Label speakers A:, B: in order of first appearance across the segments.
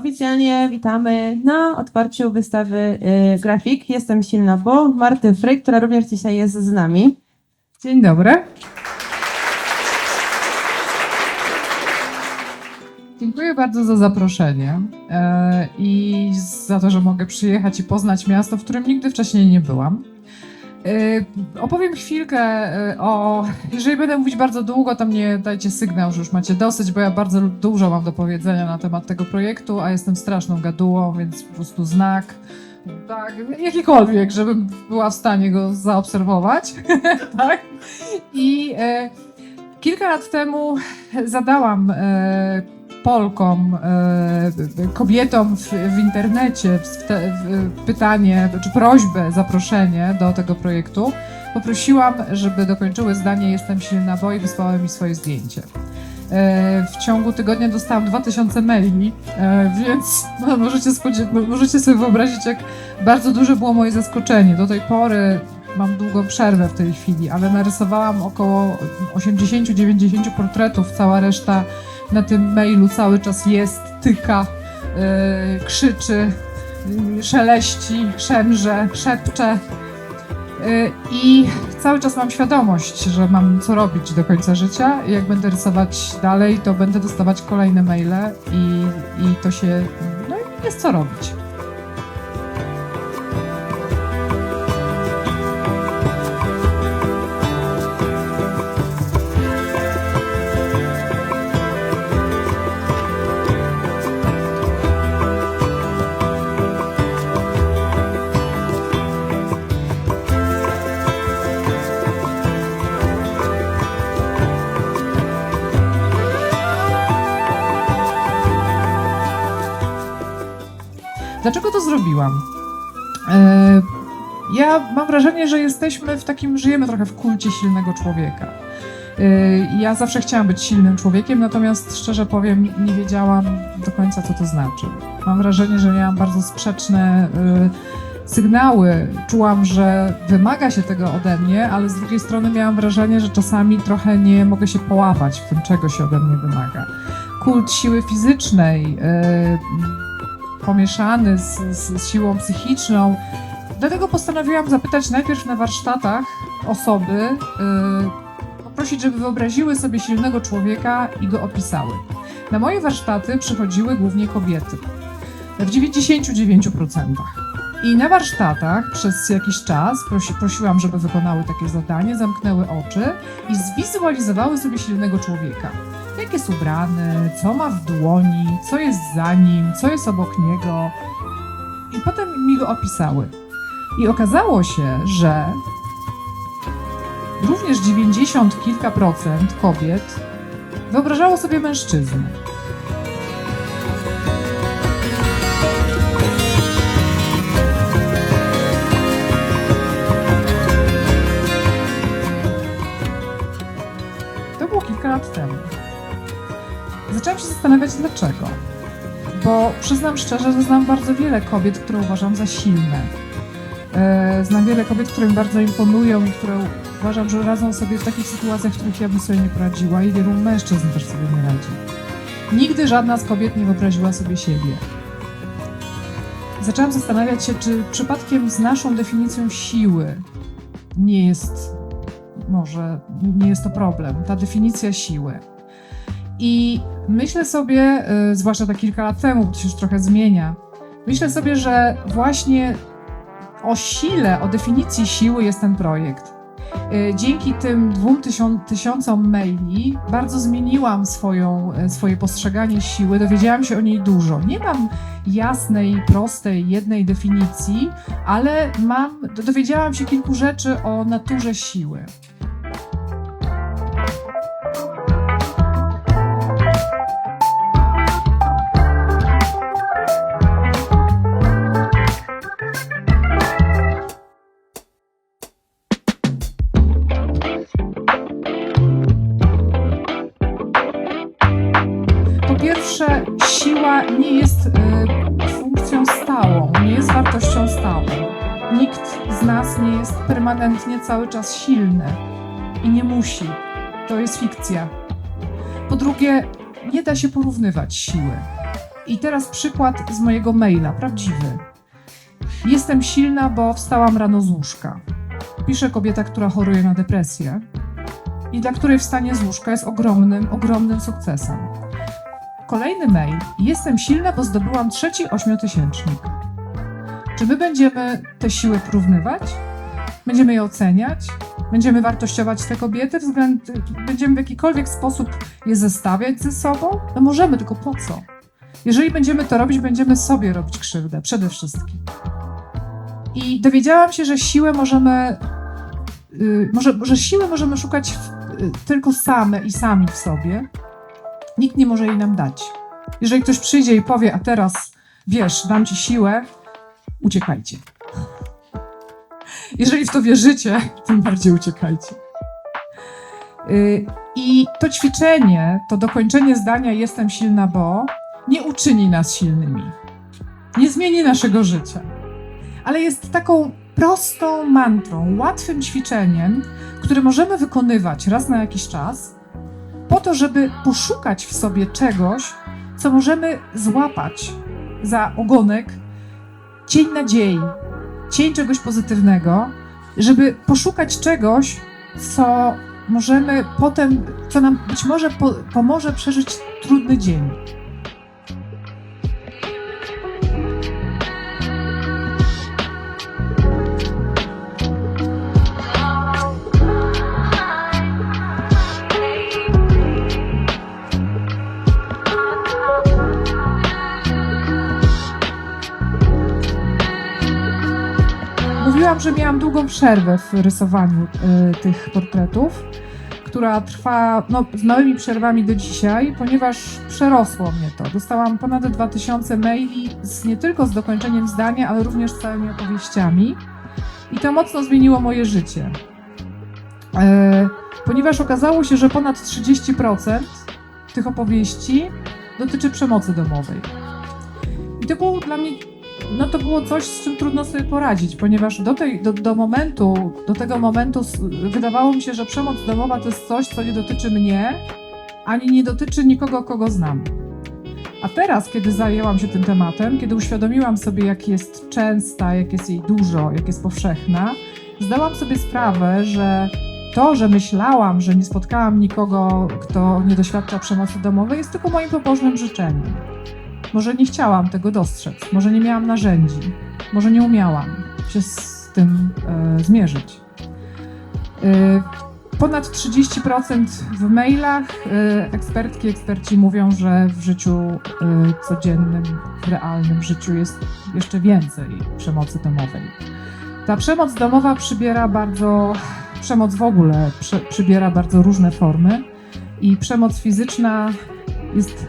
A: Oficjalnie witamy na otwarciu wystawy y, grafik. Jestem Silna Bo, Marty Fryk, która również dzisiaj jest z nami.
B: Dzień dobry. Dziękuję bardzo za zaproszenie e, i za to, że mogę przyjechać i poznać miasto, w którym nigdy wcześniej nie byłam. E, opowiem chwilkę e, o. Jeżeli będę mówić bardzo długo, to mnie dajcie sygnał, że już macie dosyć, bo ja bardzo dużo mam do powiedzenia na temat tego projektu, a jestem straszną gadułą, więc po prostu znak. Tak, jakikolwiek, żebym była w stanie go zaobserwować. tak. I e, kilka lat temu zadałam e, Polkom, e, kobietom w, w internecie w, te, w, pytanie, czy prośbę, zaproszenie do tego projektu. Poprosiłam, żeby dokończyły zdanie Jestem silna, bo i wysłały mi swoje zdjęcie. E, W ciągu tygodnia dostałam 2000 maili, e, więc no, możecie, możecie sobie wyobrazić, jak bardzo duże było moje zaskoczenie. Do tej pory mam długą przerwę w tej chwili, ale narysowałam około 80-90 portretów. Cała reszta na tym mailu cały czas jest, tyka, yy, krzyczy, yy, szeleści, szemrze, szepcze. Yy, I cały czas mam świadomość, że mam co robić do końca życia. Jak będę rysować dalej, to będę dostawać kolejne maile i, i to się, no jest co robić. Zrobiłam? E, Ja mam wrażenie, że jesteśmy w takim, żyjemy trochę w kulcie silnego człowieka. E, Ja zawsze chciałam być silnym człowiekiem, natomiast szczerze powiem, nie wiedziałam do końca, co to znaczy. Mam wrażenie, że miałam bardzo sprzeczne e, sygnały. Czułam, że wymaga się tego ode mnie, ale z drugiej strony miałam wrażenie, że czasami trochę nie mogę się połapać w tym, czego się ode mnie wymaga. Kult siły fizycznej, pomieszany z, z, siłą psychiczną. Dlatego postanowiłam zapytać najpierw na warsztatach osoby, yy, poprosić, żeby wyobraziły sobie silnego człowieka i go opisały. Na moje warsztaty przychodziły głównie kobiety. W 99%. I na warsztatach przez jakiś czas prosi, prosiłam, żeby wykonały takie zadanie, zamknęły oczy i zwizualizowały sobie silnego człowieka jak jest ubrany, co ma w dłoni, co jest za nim, co jest obok niego. I potem mi go opisały. I okazało się, że również 90 kilka procent kobiet wyobrażało sobie mężczyznę. Zaczęłam się zastanawiać dlaczego. Bo przyznam szczerze, że znam bardzo wiele kobiet, które uważam za silne. E, znam wiele kobiet, które mi bardzo imponują i które uważam, że radzą sobie w takich sytuacjach, w których ja bym sobie nie poradziła i wielu mężczyzn też sobie nie radzi. Nigdy żadna z kobiet nie wyobraziła sobie siebie. Zaczęłam zastanawiać się, czy przypadkiem z naszą definicją siły nie jest może nie jest to problem, ta definicja siły. I myślę sobie, y, zwłaszcza tak kilka lat temu, bo to się już trochę zmienia, myślę sobie, że właśnie o sile, o definicji siły jest ten projekt. Y, Dzięki tym dwóm tysiąc, tysiącom maili bardzo zmieniłam swoją, y, swoje postrzeganie siły, dowiedziałam się o niej dużo. Nie mam jasnej, prostej, jednej definicji, ale mam, dowiedziałam się kilku rzeczy o naturze siły. Permanentnie cały czas silny i nie musi. To jest fikcja. Po drugie, nie da się porównywać siły. I teraz przykład z mojego maila, prawdziwy. Jestem silna, bo wstałam rano z łóżka. Pisze kobieta, która choruje na depresję i dla której wstanie z łóżka jest ogromnym, ogromnym sukcesem. Kolejny mail. Jestem silna, bo zdobyłam trzeci ośmiotysięcznik. Czy my będziemy te siły porównywać? Będziemy je oceniać? Będziemy wartościować te kobiety? Względ, będziemy w jakikolwiek sposób je zestawiać ze sobą? No możemy, tylko po co? Jeżeli będziemy to robić, będziemy sobie robić krzywdę przede wszystkim. I dowiedziałam się, że siłę możemy, y, może, że siłę możemy szukać w, y, tylko same i sami w sobie. Nikt nie może jej nam dać. Jeżeli ktoś przyjdzie i powie, a teraz wiesz, dam ci siłę, uciekajcie. Jeżeli w to wierzycie, tym bardziej uciekajcie. Y, I to ćwiczenie, to dokończenie zdania jestem silna, bo nie uczyni nas silnymi. Nie zmieni naszego życia. Ale jest taką prostą mantrą, łatwym ćwiczeniem, które możemy wykonywać raz na jakiś czas, po to, żeby poszukać w sobie czegoś, co możemy złapać za ogonek cień nadziei, cień czegoś pozytywnego, żeby poszukać czegoś, co możemy potem, co nam być może po, pomoże przeżyć trudny dzień. Że miałam długą przerwę w rysowaniu y, tych portretów, która trwa no, z małymi przerwami do dzisiaj, ponieważ przerosło mnie to. Dostałam ponad 2000 maili z, nie tylko z dokończeniem zdania, ale również z całymi opowieściami. I to mocno zmieniło moje życie. E, ponieważ okazało się, że ponad 30% tych opowieści dotyczy przemocy domowej. I to było dla mnie no to było coś, z czym trudno sobie poradzić, ponieważ do, tej, do, do momentu, do tego momentu wydawało mi się, że przemoc domowa to jest coś, co nie dotyczy mnie, ani nie dotyczy nikogo, kogo znam. A teraz, kiedy zajęłam się tym tematem, kiedy uświadomiłam sobie, jak jest częsta, jak jest jej dużo, jak jest powszechna, zdałam sobie sprawę, że to, że myślałam, że nie spotkałam nikogo, kto nie doświadcza przemocy domowej, jest tylko moim pobożnym życzeniem. Może nie chciałam tego dostrzec, może nie miałam narzędzi, może nie umiałam się z tym e, zmierzyć. E, ponad 30% w mailach e, ekspertki, eksperci mówią, że w życiu e, codziennym, w realnym życiu jest jeszcze więcej przemocy domowej. Ta przemoc domowa przybiera bardzo, przemoc w ogóle przy, przybiera bardzo różne formy i przemoc fizyczna jest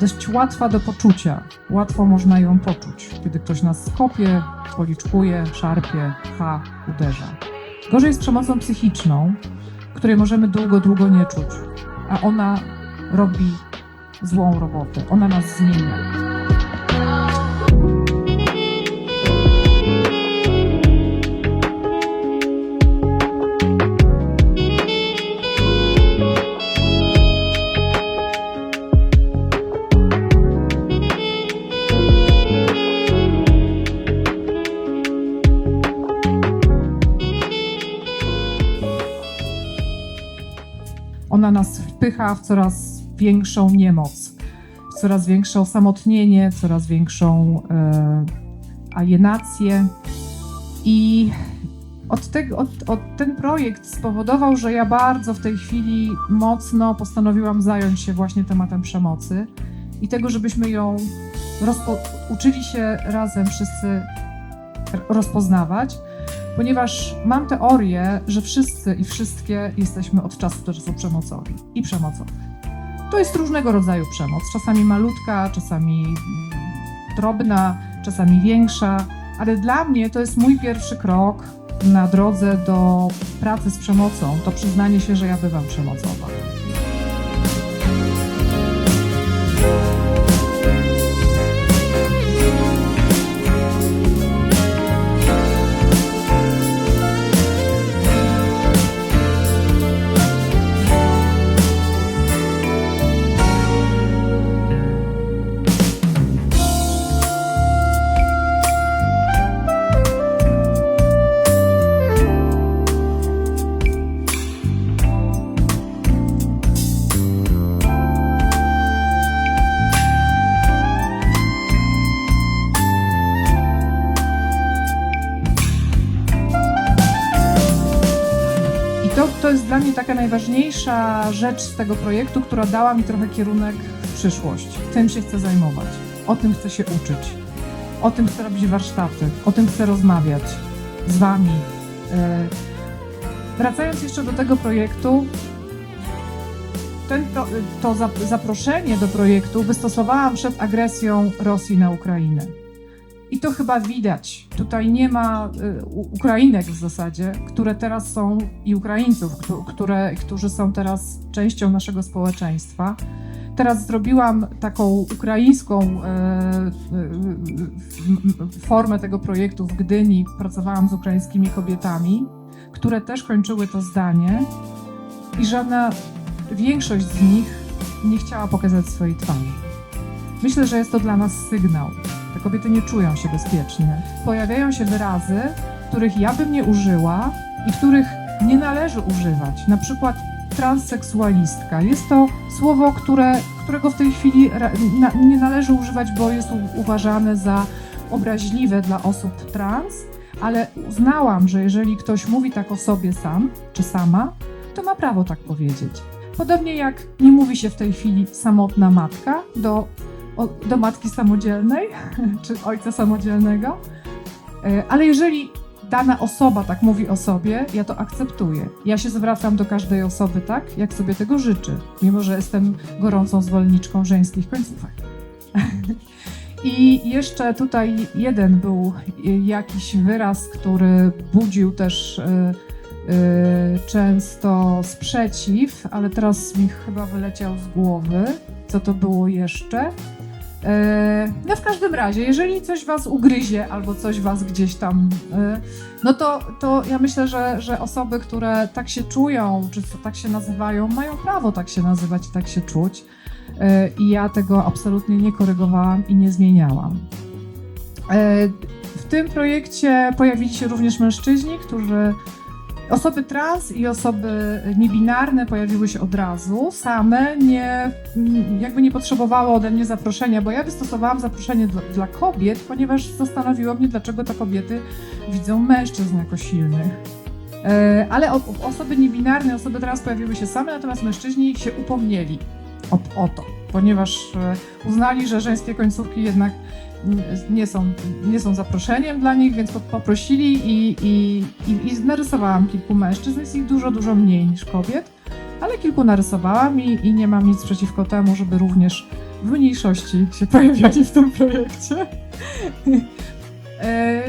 B: dość łatwa do poczucia. Łatwo można ją poczuć, kiedy ktoś nas kopie, policzkuje, szarpie, pcha, uderza. Gorzej z przemocą psychiczną, której możemy długo, długo nie czuć, a ona robi złą robotę, ona nas zmienia. Wpycha w coraz większą niemoc, w coraz większe osamotnienie, coraz większą e, alienację. I od tego, od, od, ten projekt spowodował, że ja bardzo w tej chwili mocno postanowiłam zająć się właśnie tematem przemocy i tego, żebyśmy ją uczyli się razem wszyscy rozpoznawać, ponieważ mam teorię, że wszyscy i wszystkie jesteśmy od czasu do czasu przemocowi i przemocowe. To jest różnego rodzaju przemoc, czasami malutka, czasami mm, drobna, czasami większa, ale dla mnie to jest mój pierwszy krok na drodze do pracy z przemocą, to przyznanie się, że ja bywam przemocowa. To jest dla mnie taka najważniejsza rzecz z tego projektu, która dała mi trochę kierunek w przyszłość. Tym się chcę zajmować, o tym chcę się uczyć, o tym chcę robić warsztaty, o tym chcę rozmawiać z Wami. E, Wracając jeszcze do tego projektu, ten, to, to zap- zaproszenie do projektu wystosowałam przed agresją Rosji na Ukrainę. I to chyba widać. Tutaj nie ma y, Ukrainek w zasadzie, które teraz są i Ukraińców, któ- które, którzy są teraz częścią naszego społeczeństwa. Teraz zrobiłam taką ukraińską e, formę tego projektu w Gdyni. Pracowałam z ukraińskimi kobietami, które też kończyły to zdanie i żadna większość z nich nie chciała pokazać swojej twarzy. Myślę, że jest to dla nas sygnał. Te kobiety nie czują się bezpiecznie. Pojawiają się wyrazy, których ja bym nie użyła i których nie należy używać. Na przykład transseksualistka. Jest to słowo, które, którego w tej chwili nie należy używać, bo jest uważane za obraźliwe dla osób trans, ale uznałam, że jeżeli ktoś mówi tak o sobie sam czy sama, to ma prawo tak powiedzieć. Podobnie jak nie mówi się w tej chwili samotna matka do, do matki samodzielnej czy ojca samodzielnego, E, ale jeżeli dana osoba tak mówi o sobie, ja to akceptuję. Ja się zwracam do każdej osoby tak, jak sobie tego życzy, mimo że jestem gorącą zwolenniczką żeńskich końcówek. I jeszcze tutaj jeden był jakiś wyraz, który budził też y, y, często sprzeciw, ale teraz mi chyba wyleciał z głowy. Co to było jeszcze? E, No w każdym razie, jeżeli coś was ugryzie albo coś was gdzieś tam, e, no to, to ja myślę, że, że osoby, które tak się czują, czy tak się nazywają, mają prawo tak się nazywać i tak się czuć. E, I ja tego absolutnie nie korygowałam i nie zmieniałam. W tym projekcie pojawili się również mężczyźni, którzy Osoby trans i osoby niebinarne pojawiły się od razu, same, nie, jakby nie potrzebowały ode mnie zaproszenia, bo ja wystosowałam zaproszenie dla, dla kobiet, ponieważ zastanowiło mnie, dlaczego te kobiety widzą mężczyzn jako silnych. E, Ale osoby niebinarne, osoby trans pojawiły się same, natomiast mężczyźni się upomnieli o, o to, ponieważ e, uznali, że żeńskie końcówki jednak nie są, nie są zaproszeniem dla nich, więc po- poprosili i, i, i, i narysowałam kilku mężczyzn. Jest ich dużo, dużo mniej niż kobiet, ale kilku narysowałam i, i nie mam nic przeciwko temu, żeby również w mniejszości się pojawiali w tym projekcie. E,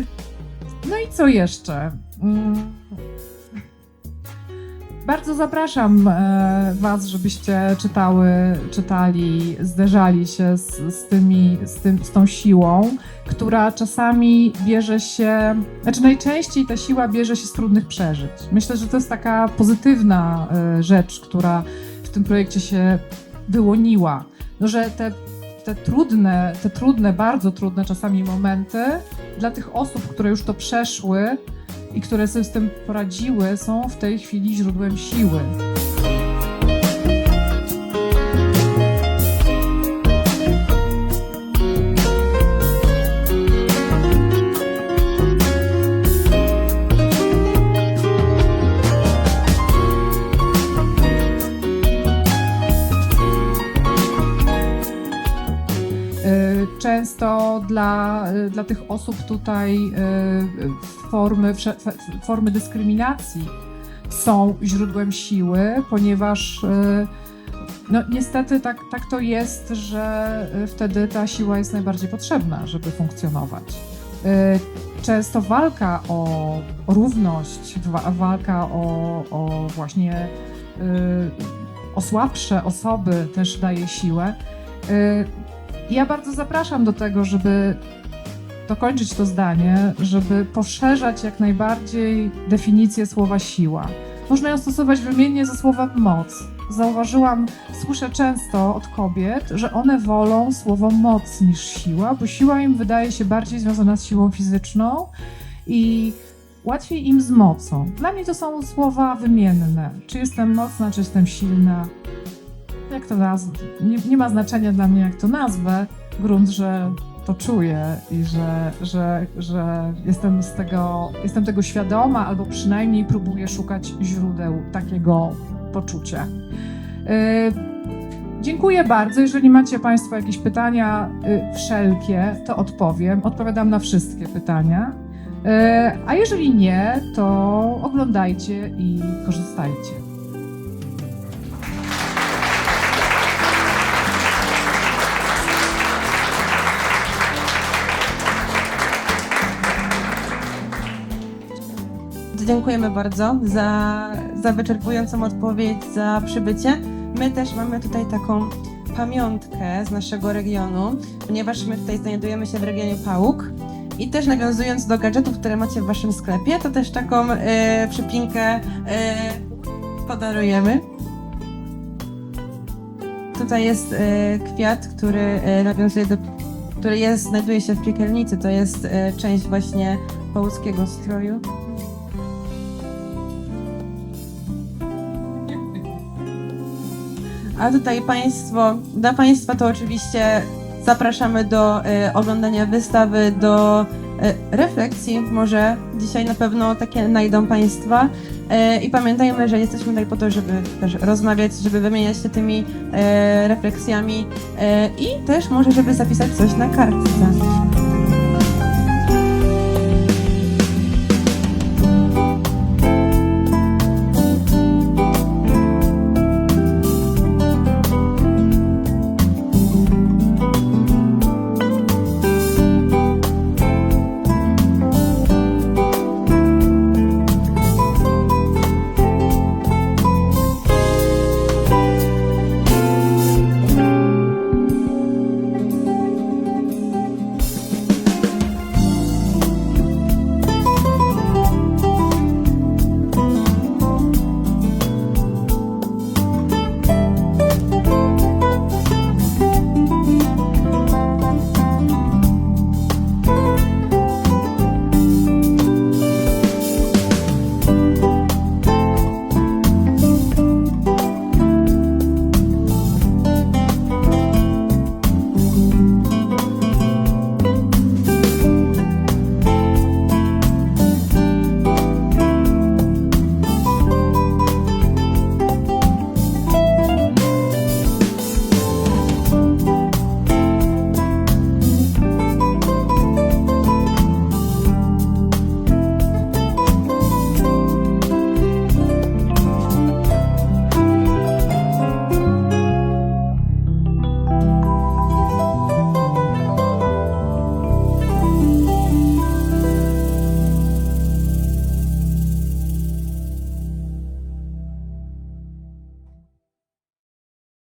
B: no i co jeszcze? Bardzo zapraszam e, Was, żebyście czytały, czytali, zderzali się z, z, tymi, z, tym, z tą siłą, która czasami bierze się, znaczy najczęściej ta siła bierze się z trudnych przeżyć. Myślę, że to jest taka pozytywna e, rzecz, która w tym projekcie się wyłoniła. No, że te, te trudne, te trudne, bardzo trudne czasami momenty dla tych osób, które już to przeszły, i które sobie z tym poradziły, są w tej chwili źródłem siły. Często dla, y, dla tych osób tutaj y, formy, formy dyskryminacji są źródłem siły, ponieważ y, no, niestety tak, tak to jest, że wtedy ta siła jest najbardziej potrzebna, żeby funkcjonować. Często walka o, równość, wa- walka o, o właśnie o słabsze osoby też daje siłę. Ja bardzo zapraszam do tego, żeby dokończyć to zdanie, żeby poszerzać jak najbardziej definicję słowa siła. Można ją stosować wymiennie ze słowem moc. Zauważyłam, słyszę często od kobiet, że one wolą słowo moc niż siła, bo siła im wydaje się bardziej związana z siłą fizyczną i łatwiej im z mocą. Dla mnie to są słowa wymienne. Czy jestem mocna, czy jestem silna. Jak to nazwę? Nie, nie ma znaczenia dla mnie, jak to nazwę. Grunt, że to czuję i że, że, że jestem, z tego, jestem tego świadoma, albo przynajmniej próbuję szukać źródeł takiego poczucia. Y, Dziękuję bardzo. Jeżeli macie Państwo jakieś pytania y, wszelkie, to odpowiem. Odpowiadam na wszystkie pytania. Y, A jeżeli nie, to oglądajcie i korzystajcie.
A: Dziękujemy bardzo za, za wyczerpującą odpowiedź, za przybycie. My też mamy tutaj taką pamiątkę z naszego regionu, ponieważ my tutaj znajdujemy się w regionie Pałuk. I też nawiązując do gadżetów, które macie w waszym sklepie, to też taką e, przypinkę e, podarujemy. Tutaj jest e, kwiat, który e, nawiązuje do, który jest, znajduje się w piekielnicy. To jest e, część właśnie pałuckiego stroju. A tutaj Państwo, dla Państwa to oczywiście zapraszamy do e, oglądania wystawy, do e, refleksji. Może dzisiaj na pewno takie znajdą Państwa. E, I pamiętajmy, że jesteśmy tutaj po to, żeby też rozmawiać, żeby wymieniać się tymi e, refleksjami e, i też może, żeby zapisać coś na kartce.